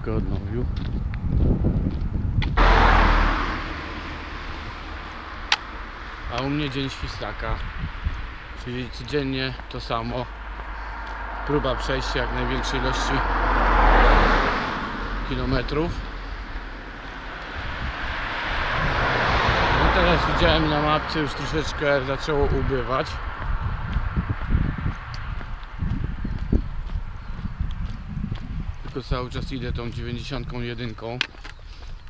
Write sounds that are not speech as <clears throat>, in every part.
Odnowił. A u mnie dzień świstaka. Czyli codziennie to samo. Próba przejścia jak największej ilości kilometrów. No teraz widziałem na mapce już troszeczkę zaczęło ubywać. Cały czas idę tą 91.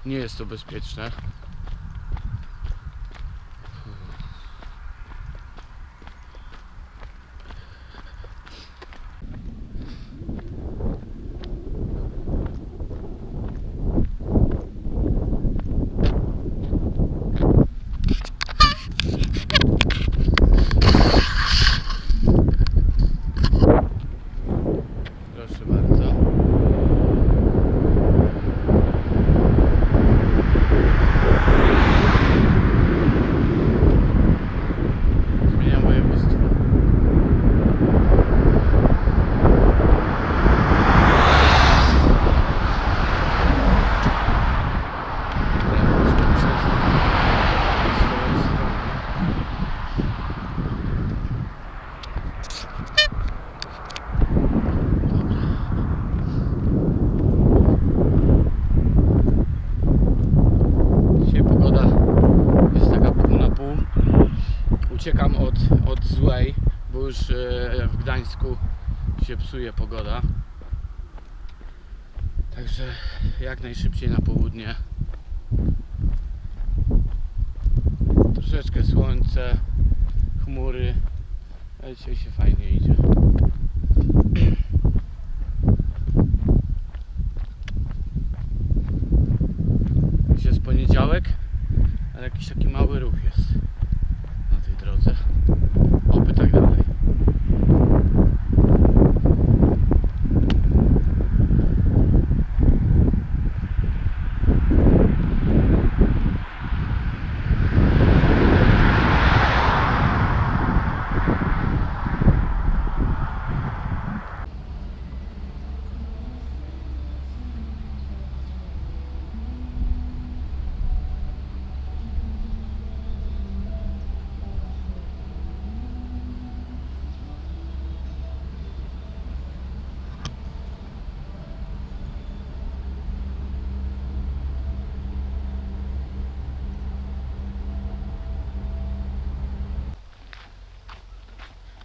Nie jest to bezpieczne. Proszę bardzo. Zmieniam województwo. Dzisiaj pogoda jest taka pół na pół. Uciekam od, od złej, bo już e, w Gdańsku się psuje pogoda. Także jak najszybciej na południe. Troszeczkę słońce, chmury, ale dzisiaj się fajnie idzie. Dzisiaj jest poniedziałek, ale jakiś taki mały ruch jest drodze.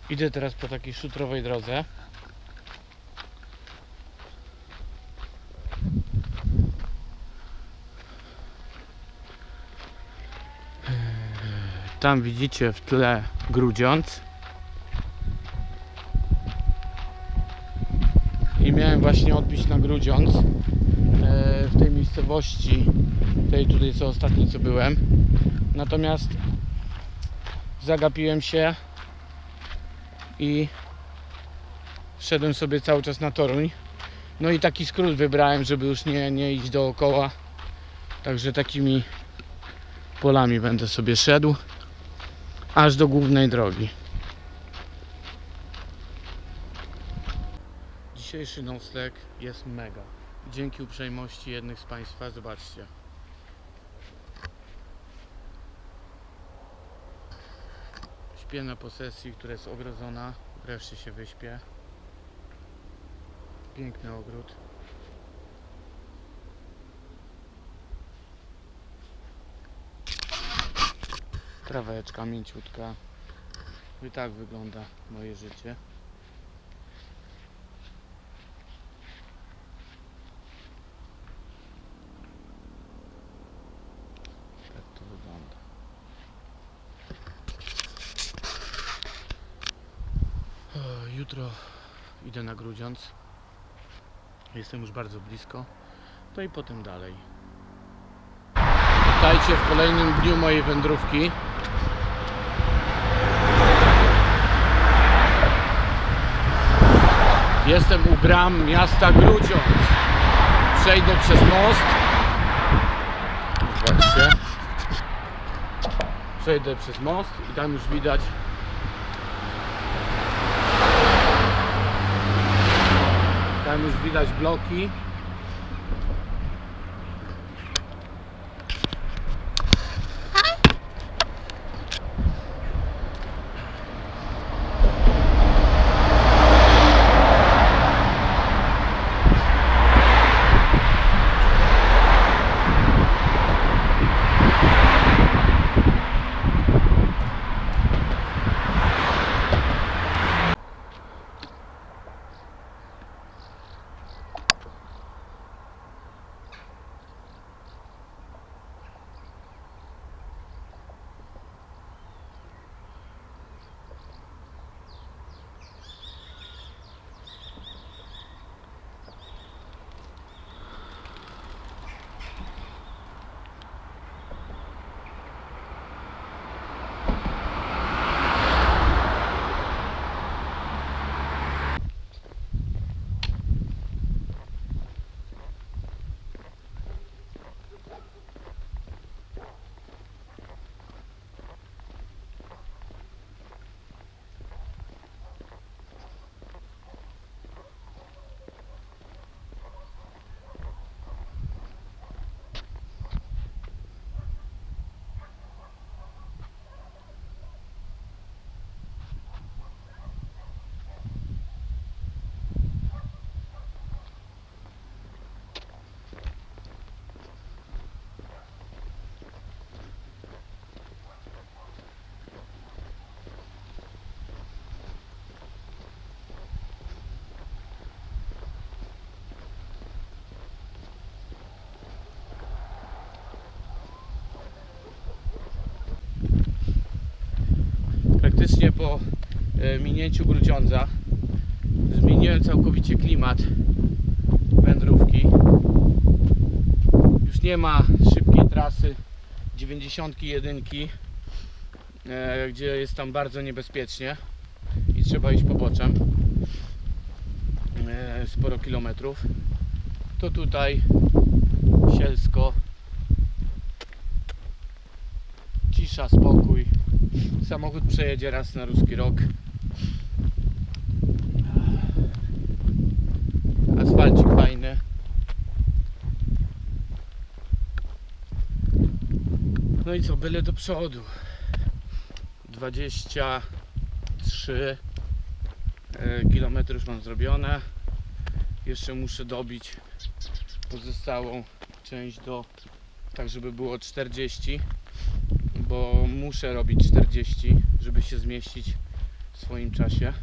Idę teraz po takiej szutrowej drodze. Tam widzicie w tle Grudziądz. I miałem właśnie odbić na Grudziądz e, w tej miejscowości, tej tutaj co ostatni co byłem. Natomiast zagapiłem się i szedłem sobie cały czas na Toruń. No i taki skrót wybrałem, żeby już nie, nie iść dookoła. Także takimi polami będę sobie szedł aż do głównej drogi. Dzisiejszy nocleg jest mega. Dzięki uprzejmości jednych z Państwa, zobaczcie. Śpię na posesji, która jest ogrodzona. Wreszcie się wyśpię. Piękny ogród. Traweczka mięciutka. I tak wygląda moje życie. Tak to wygląda. E, Jutro idę na Grudziądz. Jestem już bardzo blisko. No i potem dalej. Witajcie w kolejnym dniu mojej wędrówki. Jestem u bram miasta Grudziądz. Przejdę przez most. Zobaczcie. Przejdę przez most i tam już widać Tam już widać bloki praktycznie po e, minięciu Grudziądza. Zmieniłem całkowicie klimat wędrówki. Już nie ma szybkiej trasy 91, e, gdzie jest tam bardzo niebezpiecznie i trzeba iść poboczem e, sporo kilometrów. To tutaj sielsko, cisza, spokój. Samochód przejedzie raz na ruski rok. Asfalcik fajny. No i co, byle do przodu. 23 e, kilometry już mam zrobione. Jeszcze muszę dobić pozostałą część do tak żeby było 40 bo muszę robić 40 żeby się zmieścić w swoim czasie.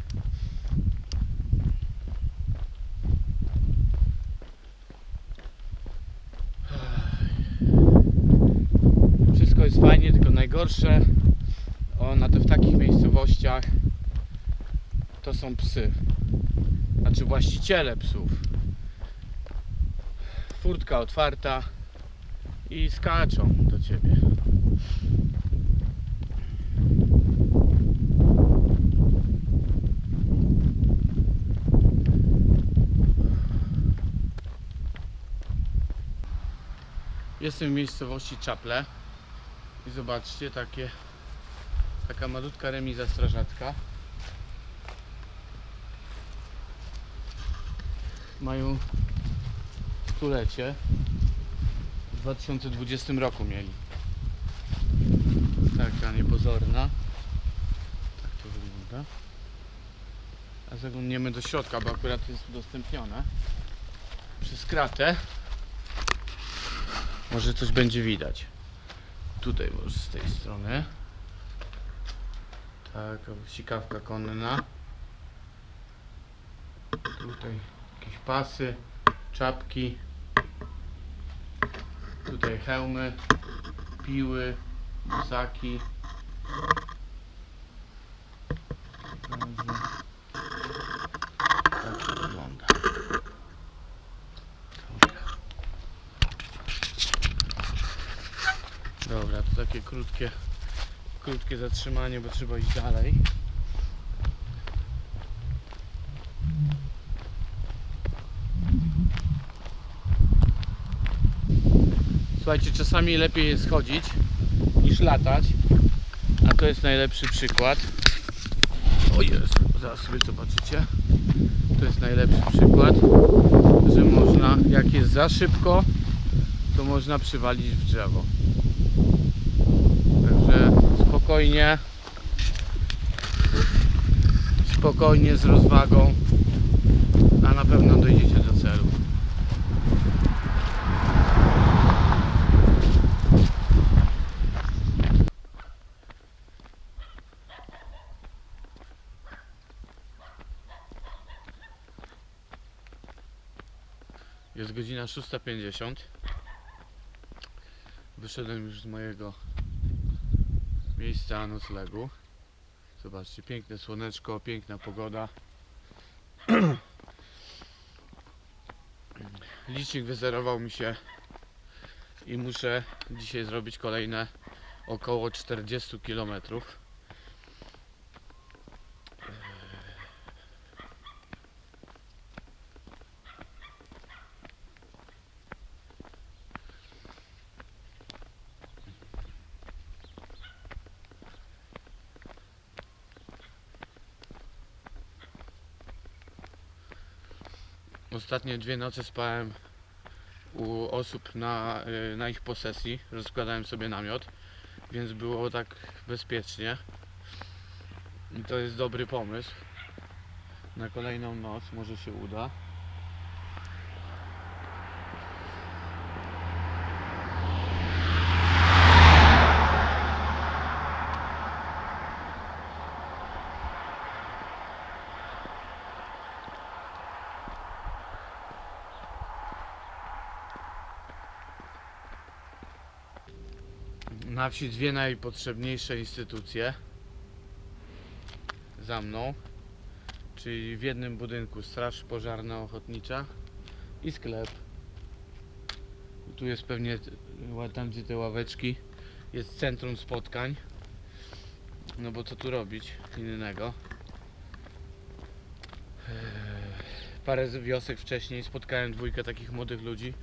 Wszystko jest fajnie tylko najgorsze o, na te, w takich miejscowościach to są psy. Znaczy właściciele psów. Furtka otwarta i skaczą do ciebie. Jestem w miejscowości Czaple i zobaczcie takie taka malutka remiza strażacka. Mają stulecie. W 2020 roku mieli. Taka niepozorna. Tak to wygląda. A zaglądniemy do środka, bo akurat jest udostępnione przez kratę. Może coś będzie widać. Tutaj może z tej strony. Taka sikawka konna. Tutaj jakieś pasy, czapki. Tutaj hełmy, piły, bosaki. Także tak to wygląda. Dobra. Dobra, to takie krótkie, krótkie zatrzymanie, bo trzeba iść dalej. Słuchajcie, czasami lepiej jest chodzić niż latać. A to jest najlepszy przykład. O jest, zaraz sobie zobaczycie. To jest najlepszy przykład, że można, jak jest za szybko, to można przywalić w drzewo. Spokojnie, spokojnie z rozwagą, a na pewno dojdziecie do celu. Jest godzina 6.50. Wyszedłem już z mojego miejsca noclegu. Zobaczcie, piękne słoneczko, piękna pogoda. <clears throat> Licznik wyzerował mi się i muszę dzisiaj zrobić kolejne około 40 kilometrów. Ostatnie dwie noce spałem u osób na, y, na ich posesji. Rozkładałem sobie namiot, więc było tak bezpiecznie. I to jest dobry pomysł. Na kolejną noc może się uda. Na wsi dwie najpotrzebniejsze instytucje. za mną, czyli w jednym budynku Straż Pożarna Ochotnicza i sklep. Tu jest pewnie ła- tam gdzie te ławeczki jest centrum spotkań. No bo co tu robić innego? Eee, Parę wiosek wcześniej spotkałem dwójkę takich młodych ludzi.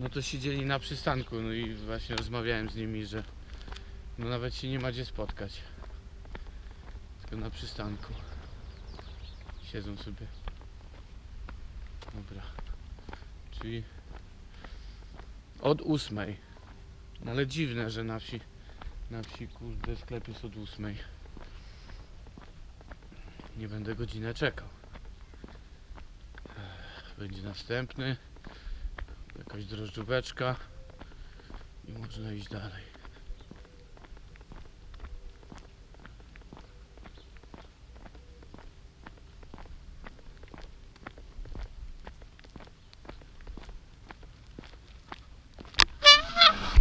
No to siedzieli na przystanku, no i właśnie rozmawiałem z nimi, że no nawet się nie ma gdzie spotkać. Tylko na przystanku. Siedzą sobie. Dobra. Czyli od ósmej. No ale dziwne, że na wsi, na wsi kurde sklep jest od ósmej. Nie będę godzinę czekał. Będzie następny. Jakaś drożdżóweczka. I można iść dalej.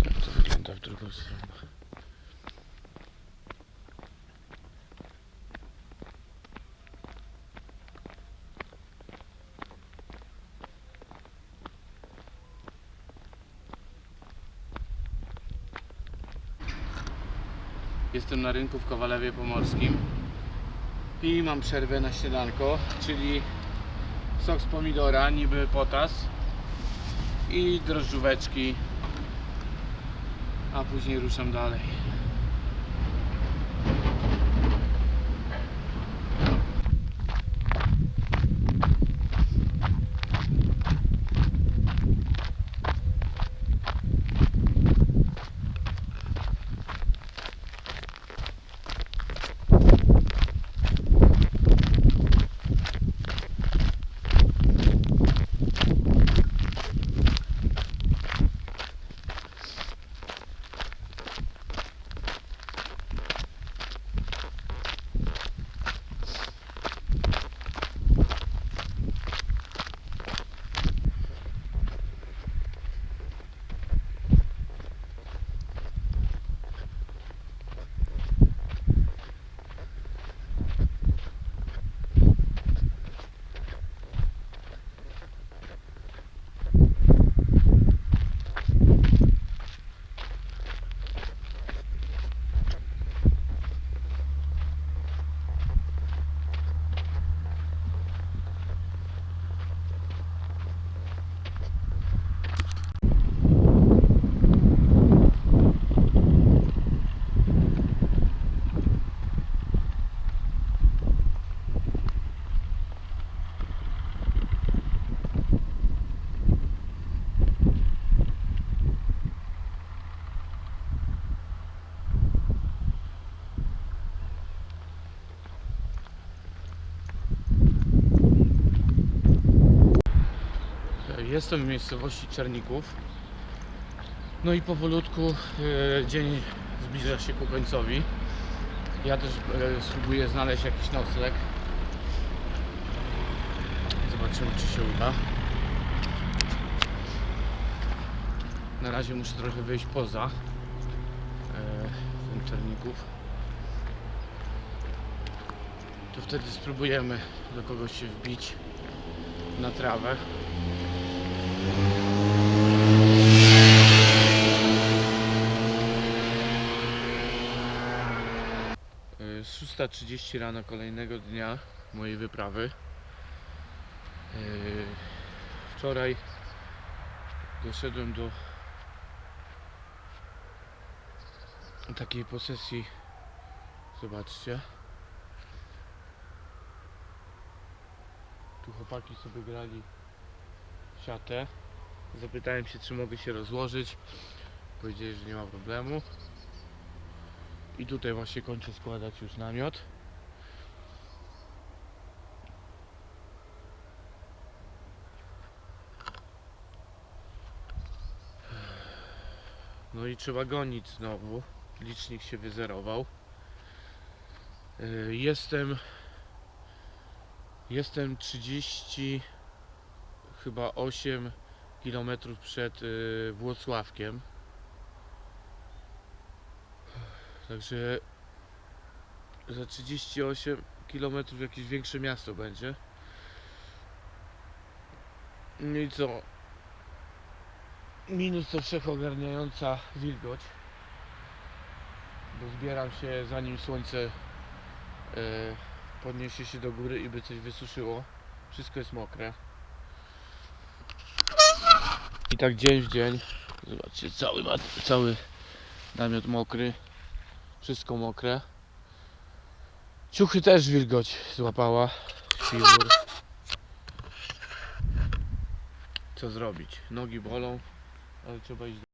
Jak to wygląda w drugą stronę? Jestem na rynku w Kowalewie Pomorskim i mam przerwę na śniadanko, czyli sok z pomidora, niby potas i drożdżóweczki, a później ruszam dalej. Jestem w miejscowości Czerników. No i powolutku e, dzień zbliża się ku końcowi. Ja też e, spróbuję znaleźć jakiś nocleg. Zobaczymy czy się uda. Na razie muszę trochę wyjść poza e, ten Czerników. To wtedy spróbujemy do kogoś się wbić na trawę. Y, 6.30 rano kolejnego dnia mojej wyprawy. Y, Wczoraj doszedłem do takiej posesji. Zobaczcie. Tu chłopaki sobie grali siatę. Zapytałem się, czy mogę się rozłożyć. Powiedzieli, że nie ma problemu. I tutaj właśnie kończę składać już namiot. No i trzeba gonić znowu. Licznik się wyzerował. Yy, Jestem jestem 30 chyba 8 kilometrów przed yy, za 38 km jakieś większe miasto będzie. No i co? Minus to wszechogarniająca wilgoć. Bo zbieram się zanim słońce e, podniesie się do góry i by coś wysuszyło. Wszystko jest mokre. Tak dzień w dzień. Zobaczcie, cały, cały namiot mokry. Wszystko mokre. Ciuchy też wilgoć złapała. Świwór. Co zrobić? Nogi bolą, ale trzeba iść.